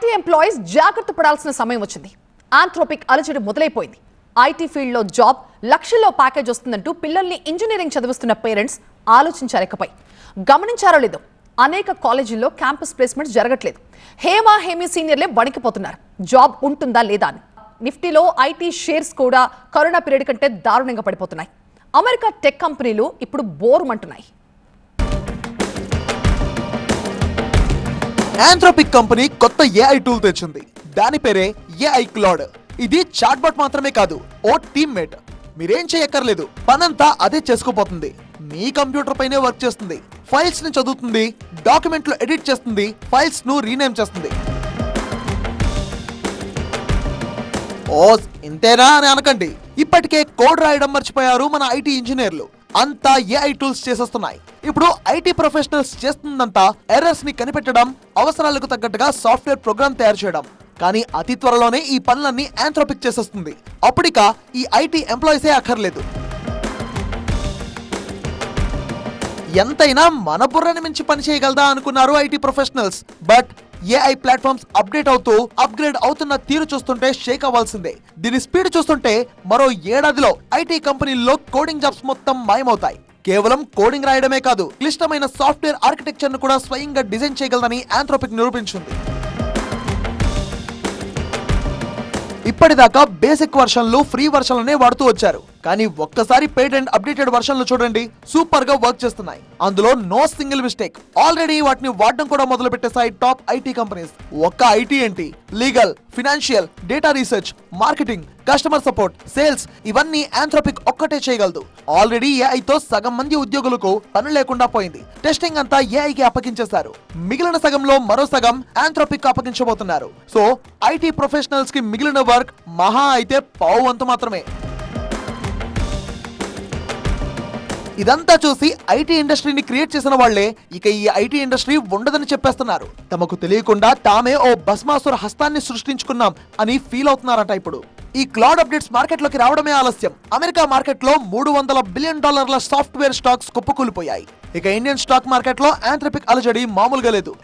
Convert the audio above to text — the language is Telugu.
ఐటీ ఎంప్లాయీస్ జాగ్రత్త పడాల్సిన సమయం వచ్చింది. ఆంథ్రోపిక్ అలజడి మొదలైపోయింది. ఐటీ ఫీల్డ్లో జాబ్ లక్షల్లో ప్యాకేజ్ వస్తుందంటూ పిల్లల్ని ఇంజనీరింగ్ చదివిస్తున్న పేరెంట్స్ ఆలోచించారు గమనించారో లేదో అనేక కాలేజీల్లో క్యాంపస్ ప్లేస్మెంట్ జరగట్లేదు. హేమా హేమి సీనియర్లే వణికిపోతున్నారు జాబ్ ఉంటుందా లేదా అని. నిఫ్టీలో ఐటీ షేర్స్ కూడా కరోనా పీరియడ్ కంటే దారుణంగా పడిపోతున్నాయి. అమెరికా టెక్ కంపెనీలు ఇప్పుడు బోరుమంటున్నాయి. ఆంథ్రోపిక్ కంపెనీ కొత్త ఏఐ టూల్ తెచ్చింది. దాని పేరే ఏఐ క్లాడ్ ఇది చాట్బాట్ మాత్రమే కాదు ఓ టీమ్మేట్ మీరేం చేయక్కర్లేదు పనంతా అదే చేసుకుపోతుంది. మీ కంప్యూటర్ పైనే వర్క్ చేస్తుంది. ఫైల్స్ని చదువుతుంది డాక్యుమెంట్లు ఎడిట్ చేస్తుంది ఫైల్స్ను రీనేమ్ చేస్తుంది. ఓ ఇంతేనా అని అనకండి. ఇప్పటికే కోడ్ రాయడం మర్చిపోయారు మన ఐటీ ఇంజనీర్లు అంతా ఏఐ టూల్స్ చేసేస్తున్నాయి. ఇప్పుడు ఐటీ ప్రొఫెషనల్స్ చేస్తుందంతా ఎర్రర్స్ని కనిపెట్టడం అవసరాలకు తగ్గట్టుగా సాఫ్ట్వేర్ ప్రోగ్రామ్ తయారు చేయడం. కానీ అతి త్వరలోనే ఈ పనులన్నీ ఆంథ్రోపిక్ చేసేస్తుంది. అప్పటిక ఈ ఐటీ ఎంప్లాయీసే అక్కర్లేదు. ఎంతైనా మన బుర్రని మించి పని చేయగలదా అనుకున్నారు IT professionals but AI platforms update అవుతూ అప్గ్రేడ్ అవుతున్న తీరు చూస్తుంటే షేక్ అవ్వాల్సిందే. దీని స్పీడ్ చూస్తుంటే మరో ఏడాదిలో ఐటీ కంపెనీల్లో కోడింగ్ జాబ్స్ మొత్తం మాయమవుతాయి. కేవలం కోడింగ్ రాయడమే కాదు క్లిష్టమైన సాఫ్ట్వేర్ ఆర్కిటెక్చర్ను కూడా స్వయంగా డిజైన్ చేయగలదని ఆంథ్రోపిక్ నిరూపించింది. ఇప్పటిదాకా బేసిక్ వర్షన్లు ఫ్రీ వర్షన్లనే వాడుతూ వచ్చారు. కానీ ఒక్కసారి పెయిడ్ అండ్ అప్డేటెడ్ వర్షన్లు చూడండి సూపర్గా వర్క్ చేస్తున్నాయి. అందులో నో సింగిల్ మిస్టేక్ ఆల్రెడీ వాటిని వాడడం కూడా మొదలు పెట్టేసాయి టాప్ ఐటీ కంపెనీస్ ఒక్క ఐటీ ఏంటి? Legal financial data research marketing customer support sales ఇవన్నీ ఆంథ్రోపిక్ ఒక్కటే చేయగలదు. ఆల్రెడీ ఏఐతో సగం మంది ఉద్యోగులకు పని లేకుండా పోయింది. టెస్టింగ్ అంతా ఏఐకి అప్పగించేశారు. మిగిలిన సగంలో మరో సగం ఆంథ్రోపిక్ అప్పగించబోతున్నారు. సో ఐటీ ప్రొఫెషనల్స్కి మిగిలిన వర్క్ మహా అయితే పావు వంతు మాత్రమే. ఇదంతా చూసి ఐటీ ఇండస్ట్రీని క్రియేట్ చేసిన వాళ్ళే ఇక ఈ ఐటీ ఇండస్ట్రీ ఉండదని చెప్పేస్తున్నారు. తమకు తెలియకుండా తామే ఓ భస్మాసుర హస్తాన్ని సృష్టించుకున్నాం అని ఫీల్ అవుతున్నారట ఇప్పుడు. ఈ క్లౌడ్ అప్డేట్స్ మార్కెట్లోకి రావడమే ఆలస్యం. అమెరికా మార్కెట్లో మూడు వందల బిలియన్ డాలర్ల సాఫ్ట్వేర్ స్టాక్స్ కుప్పకూలిపోయాయి. ఇక ఇండియన్ స్టాక్ మార్కెట్లో ఆంథ్రపిక్ అలజడి మామూలుగా లేదు.